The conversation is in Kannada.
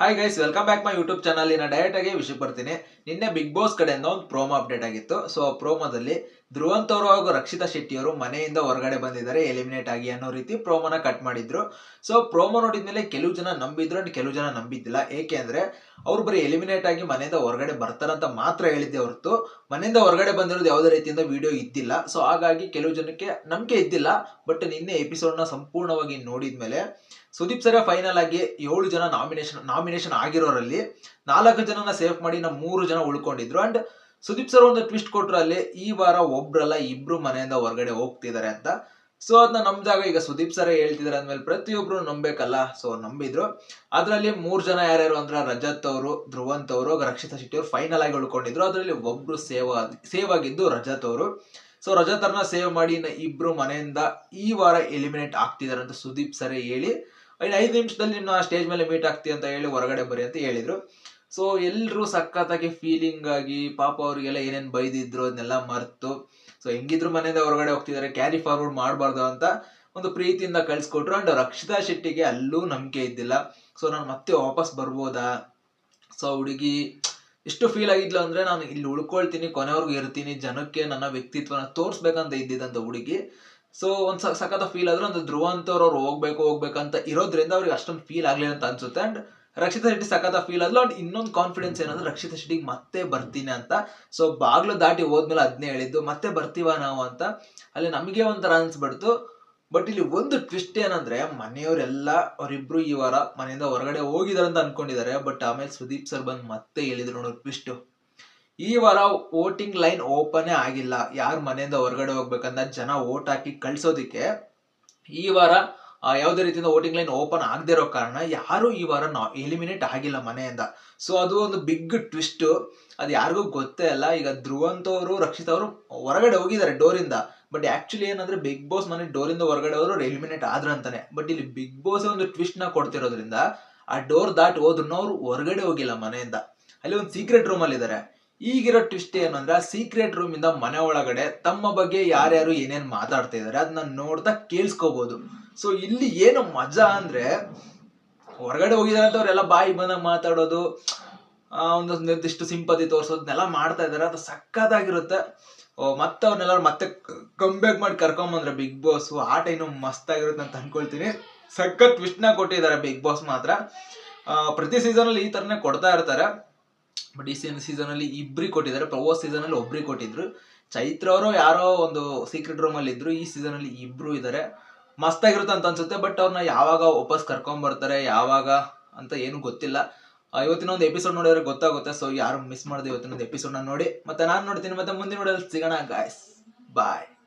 Hi guys welcome back my YouTube channel ಇನ್ನ ಡೈರೆಕ್ಟ್ ಆಗಿ ವಿಷಯ ಬರ್ತೀನಿ. ನಿನ್ನೆ ಬಿಗ್ ಬಾಸ್ ಕಡೆಯಿಂದ ಒಂದು ಪ್ರೋಮೋ ಅಪ್ಡೇಟ್ ಆಗಿತ್ತು. ಸೊ ಪ್ರೋಮೋದಲ್ಲಿ ಧ್ರುವಂತ್ ಅವರು ಹಾಗೂ ರಕ್ಷಿತಾ ಶೆಟ್ಟಿ ಅವರು ಮನೆಯಿಂದ ಹೊರಗಡೆ ಬಂದಿದ್ದಾರೆ ಎಲಿಮಿನೇಟ್ ಆಗಿ ಅನ್ನೋ ರೀತಿ ಪ್ರೋಮೋನ ಕಟ್ ಮಾಡಿದ್ರು. ಸೊ ಪ್ರೋಮೋ ನೋಡಿದ್ಮೇಲೆ ಕೆಲವು ಜನ ನಂಬಿದ್ರು ಅಂಡ್ ಕೆಲವು ಜನ ನಂಬಿದ್ದಿಲ್ಲ. ಏಕೆ ಅಂದ್ರೆ, ಅವ್ರು ಬರೀ ಎಲಿಮಿನೇಟ್ ಆಗಿ ಮನೆಯಿಂದ ಹೊರಗಡೆ ಬರ್ತಾರಂತ ಮಾತ್ರ ಹೇಳಿದ್ದೆ ಹೊರತು, ಮನೆಯಿಂದ ಹೊರಗಡೆ ಬಂದಿರೋದು ಯಾವುದೇ ರೀತಿಯಿಂದ ವಿಡಿಯೋ ಇದ್ದಿಲ್ಲ. ಸೊ ಹಾಗಾಗಿ ಕೆಲವು ಜನಕ್ಕೆ ನಂಬಿಕೆ ಇದ್ದಿಲ್ಲ. ಬಟ್ ನಿನ್ನೆ ಎಪಿಸೋಡ್ನ ಸಂಪೂರ್ಣವಾಗಿ ನೋಡಿದ್ಮೇಲೆ ಸುದೀಪ್ ಸರ ಫೈನಲ್ ಆಗಿ ಏಳು ಜನ ನಾಮಿನೇಷನ್ ನಾಮಿನೇಷನ್ ಆಗಿರೋರಲ್ಲಿ ನಾಲ್ಕು ಜನನ ಸೇವ್ ಮಾಡಿ ನಮ್ಮ ಮೂರು ಜನ ಉಳ್ಕೊಂಡಿದ್ರು. ಅಂಡ್ ಸುದೀಪ್ ಸರ್ ಒಂದು ಟ್ವಿಸ್ಟ್ ಕೊಟ್ಟರು ಅಲ್ಲಿ ಈ ವಾರ ಒಬ್ರಲ್ಲ ಇಬ್ರು ಮನೆಯಿಂದ ಹೊರಗಡೆ ಹೋಗ್ತಿದ್ದಾರೆ ಅಂತ. ಸೊ ಅದನ್ನ ನಂಬಿದಾಗ ಈಗ ಸುದೀಪ್ ಸರ್ ಹೇಳ್ತಿದಾರೆ ಅಂದ್ಮೇಲೆ ಪ್ರತಿಯೊಬ್ರು ನಂಬೇಕಲ್ಲ? ಸೊ ನಂಬಿದ್ರು. ಅದರಲ್ಲಿ ಮೂರು ಜನ ಯಾರ್ಯಾರು ಅಂದ್ರೆ ರಜತ್ ಅವರು, ಧ್ರುವಂತ್ ಅವರು, ರಕ್ಷಿತಾ ಶೆಟ್ಟಿ ಅವರು ಫೈನಲ್ ಆಗಿ ಉಳ್ಕೊಂಡಿದ್ರು. ಅದರಲ್ಲಿ ಒಬ್ರು ಸೇವ್ ಸೇವ್ ಆಗಿದ್ದು ರಜತ್ ಅವರು. ಸೊ ರಜತ್ ಸೇವ್ ಮಾಡಿ ಇಬ್ರು ಮನೆಯಿಂದ ಈ ವಾರ ಎಲಿಮಿನೇಟ್ ಆಗ್ತಿದ್ದಾರೆ ಅಂತ ಸುದೀಪ್ ಸರ್ ಹೇಳಿ. ಇನ್ನು ಐದು ನಿಮಿಷದಲ್ಲಿ ನಿಮ್ಮ ಸ್ಟೇಜ್ ಮೇಲೆ ಮೀಟ್ ಆಗ್ತಿ ಅಂತ ಹೇಳಿ ಹೊರಗಡೆ ಬರಿ ಅಂತ ಹೇಳಿದ್ರು. ಸೊ ಎಲ್ಲರೂ ಸಖತ್ತಾಗಿ ಫೀಲಿಂಗ್ ಆಗಿ ಪಾಪ ಅವರಿಗೆಲ್ಲ ಏನೇನು ಬೈದಿದ್ರು ಅದನ್ನೆಲ್ಲ ಮರ್ತು. ಸೊ ಹೆಂಗಿದ್ರು ಮನೆಯಿಂದ ಹೊರಗಡೆ ಹೋಗ್ತಿದ್ದಾರೆ ಕ್ಯಾರಿ ಫಾರ್ವರ್ಡ್ ಮಾಡಬಾರ್ದು ಅಂತ ಒಂದು ಪ್ರೀತಿಯಿಂದ ಕಳಿಸ್ಕೊಟ್ರು. ಅಂಡ್ ರಕ್ಷಿತಾ ಶೆಟ್ಟಿಗೆ ಅಲ್ಲೂ ನಂಬಿಕೆ ಇದ್ದಿಲ್ಲ. ಸೊ ನಾನು ಮತ್ತೆ ವಾಪಸ್ ಬರ್ಬೋದಾ? ಸೊ ಹುಡುಗಿ ಎಷ್ಟು ಫೀಲ್ ಆಗಿದ್ಲು ಅಂದ್ರೆ ನಾನು ಇಲ್ಲಿ ಉಳ್ಕೊಳ್ತೀನಿ, ಕೊನೆವರೆಗೂ ಇರ್ತೀನಿ, ಜನಕ್ಕೆ ನನ್ನ ವ್ಯಕ್ತಿತ್ವನ ತೋರಿಸ್ಬೇಕಂತ ಇದ್ದಿದ್ದಂತ ಹುಡುಗಿ. ಸೊ ಒಂದು ಸಖತ್ ಫೀಲ್ ಆದ್ರೆ ಒಂದು ಧ್ರುವಂತವ್ರು ಅವ್ರು ಹೋಗ್ಬೇಕು ಅಂತ ಇರೋದ್ರಿಂದ ಅವ್ರಿಗೆ ಅಷ್ಟೊಂದು ಫೀಲ್ ಆಗ್ಲಿಲ್ಲ ಅಂತ ಅನ್ಸುತ್ತೆ. ಅಂಡ್ ರಕ್ಷಿತಾ ಶೆಟ್ಟಿ ಸಖತ್ ಫೀಲ್ ಆದ್ಲು ಅಂಡ್ ಇನ್ನೊಂದು ಕಾನ್ಫಿಡೆನ್ಸ್ ಏನಂದ್ರೆ ರಕ್ಷಿತ ಶೆಟ್ಟಿಗೆ ಮತ್ತೆ ಬರ್ತೀನಿ ಅಂತ. ಸೊ ಬಾಗ್ಲು ದಾಟಿ ಹೋದ್ಮೇಲೆ ಅದನ್ನೇ ಹೇಳಿದ್ದು, ಮತ್ತೆ ಬರ್ತೀವ ನಾವು ಅಂತ. ಅಲ್ಲಿ ನಮಗೆ ಒಂಥರ ಅನ್ಸ್ಬಿಡ್ತು. ಬಟ್ ಇಲ್ಲಿ ಒಂದು ಟ್ವಿಸ್ಟ್ ಏನಂದ್ರೆ, ಮನೆಯವರೆಲ್ಲ, ಅವರಿಬ್ರು ಈ ವಾರ ಮನೆಯಿಂದ ಹೊರಗಡೆ ಹೋಗಿದಾರೆ ಅಂತ ಅನ್ಕೊಂಡಿದ್ದಾರೆ. ಬಟ್ ಆಮೇಲೆ ಸುದೀಪ್ ಸರ್ ಬಂದು ಮತ್ತೆ ಹೇಳಿದ್ರು ನೋಡೋ ಟ್ವಿಸ್ಟ್ ಈ ವಾರ ವೋಟಿಂಗ್ ಲೈನ್ ಓಪನ್ ಆಗಿಲ್ಲ. ಯಾರು ಮನೆಯಿಂದ ಹೊರಗಡೆ ಹೋಗ್ಬೇಕಂತ ಜನ ವೋಟ್ ಹಾಕಿ ಕಳ್ಸೋದಿಕ್ಕೆ ಈ ವಾರ ಯಾವುದೇ ರೀತಿಯಿಂದ ವೋಟಿಂಗ್ ಲೈನ್ ಓಪನ್ ಆಗದೆ ಇರೋ ಕಾರಣ ಯಾರು ಈ ವಾರ ಎಲಿಮಿನೇಟ್ ಆಗಿಲ್ಲ ಮನೆಯಿಂದ. ಸೊ ಅದು ಒಂದು ಬಿಗ್ ಟ್ವಿಸ್ಟ್ ಅದು ಯಾರಿಗೂ ಗೊತ್ತೇ ಅಲ್ಲ. ಈಗ ಧ್ರುವಂತ್ ಅವರು ರಕ್ಷಿತ್ ಅವರು ಹೊರಗಡೆ ಹೋಗಿದ್ದಾರೆ ಡೋರಿಂದ ಬಟ್ ಆಕ್ಚುಲಿ ಏನಂದ್ರೆ ಬಿಗ್ ಬಾಸ್ ಮನೆ ಡೋರಿಂದ ಹೊರಗಡೆ ಅವರು ಎಲಿಮಿನೇಟ್ ಆದ್ರು ಅಂತಾನೆ. ಬಟ್ ಇಲ್ಲಿ ಬಿಗ್ ಬಾಸ್ ಒಂದು ಟ್ವಿಸ್ಟ್ನ ಕೊಡ್ತಿರೋದ್ರಿಂದ ಆ ಡೋರ್ ದಾಟ್ ಹೋದ್ರು ಅವರು ಹೊರಗಡೆ ಹೋಗಿಲ್ಲ ಮನೆಯಿಂದ. ಅಲ್ಲಿ ಒಂದು ಸೀಕ್ರೆಟ್ ರೂಮ್ ಅಲ್ಲಿ ಇದ್ದಾರೆ ಈಗಿರೋ ಟ್ವಿಸ್ಟ್ ಏನಂದ್ರೆ ಅಂದ್ರೆ ಸೀಕ್ರೆಟ್ ರೂಮ್ ಇಂದ ಮನೆ ಒಳಗಡೆ ತಮ್ಮ ಬಗ್ಗೆ ಯಾರ್ಯಾರು ಏನೇನ್ ಮಾತಾಡ್ತಾ ಇದಾರೆ ಅದನ್ನ ನೋಡ್ತಾ ಕೇಳಿಸ್ಕೋಬಹುದು ಸೊ ಇಲ್ಲಿ ಏನು ಮಜಾ ಅಂದ್ರೆ ಹೊರಗಡೆ ಹೋಗಿದಾರೆ ಅಂತ ಅವರೆಲ್ಲ ಬಾಯಿ ಬಂದ ಮಾತಾಡೋದು ಆ, ಒಂದು ನಿರ್ದಿಷ್ಟ ಸಿಂಪತಿ ತೋರಿಸೋದನ್ನೆಲ್ಲ ಮಾಡ್ತಾ ಇದಾರೆ. ಅದು ಸಕ್ಕತ್ತಾಗಿರುತ್ತೆ ಮತ್ತೆ ಅವ್ರನ್ನೆಲ್ಲ ಮತ್ತೆ ಕಂಬ್ಯಾಕ್ ಮಾಡಿ ಕರ್ಕೊಂಬಂದ್ರೆ ಬಿಗ್ ಬಾಸ್ ಆಟ ಇನ್ನು ಮಸ್ತ್ ಆಗಿರುತ್ತೆ ಅಂತ ಅನ್ಕೊಳ್ತೀನಿ. ಸಖತ್ ಟ್ವಿಸ್ಟ್ನ ಕೊಟ್ಟಿದ್ದಾರೆ ಬಿಗ್ ಬಾಸ್ ಮಾತ್ರ. ಪ್ರತಿ ಸೀಸನ್ ಅಲ್ಲಿ ಈ ತರನೇ ಕೊಡ್ತಾ ಇರ್ತಾರೆ. ಬಟ್ ಈ ಸೀಸನ್ ಅಲ್ಲಿ ಇಬ್ರಿಗೆ ಕೊಟ್ಟಿದ್ದಾರೆ. ಪ್ರವೋ ಸೀಸನ್ ಅಲ್ಲಿ ಒಬ್ರಿಗೆ ಕೊಟ್ಟಿದ್ರು. ಚೈತ್ರ ಅವರು ಯಾರೋ ಒಂದು ಸೀಕ್ರೆಟ್ ರೂಮ್ ಅಲ್ಲಿ ಇದ್ರು. ಈ ಸೀಸನ್ ಅಲ್ಲಿ ಇಬ್ರು ಇದಾರೆ. ಮಸ್ತಾಗಿರುತ್ತೆ ಅಂತ ಅನ್ಸುತ್ತೆ, ಬಟ್ ಅವ್ರನ್ನ ಯಾವಾಗ ವಾಪಸ್ ಕರ್ಕೊಂಡ್ ಬರ್ತಾರೆ, ಯಾವಾಗ ಅಂತ ಏನು ಗೊತ್ತಿಲ್ಲ. ಇವತ್ತಿನ ಒಂದು ಎಪಿಸೋಡ್ ನೋಡಿದ್ರೆ ಗೊತ್ತಾಗುತ್ತೆ. ಸೊ ಯಾರು ಮಿಸ್ ಮಾಡಿದೆ ಇವತ್ತಿನ ಒಂದು ಎಪಿಸೋಡ್ ನೋಡಿ. ಮತ್ತೆ ನಾನು ನೋಡ್ತೀನಿ. ಮತ್ತೆ ಮುಂದಿನ ನೋಡೋದು ಸಿಗೋಣ ಗಾಯ್ಸ್ ಬಾಯ್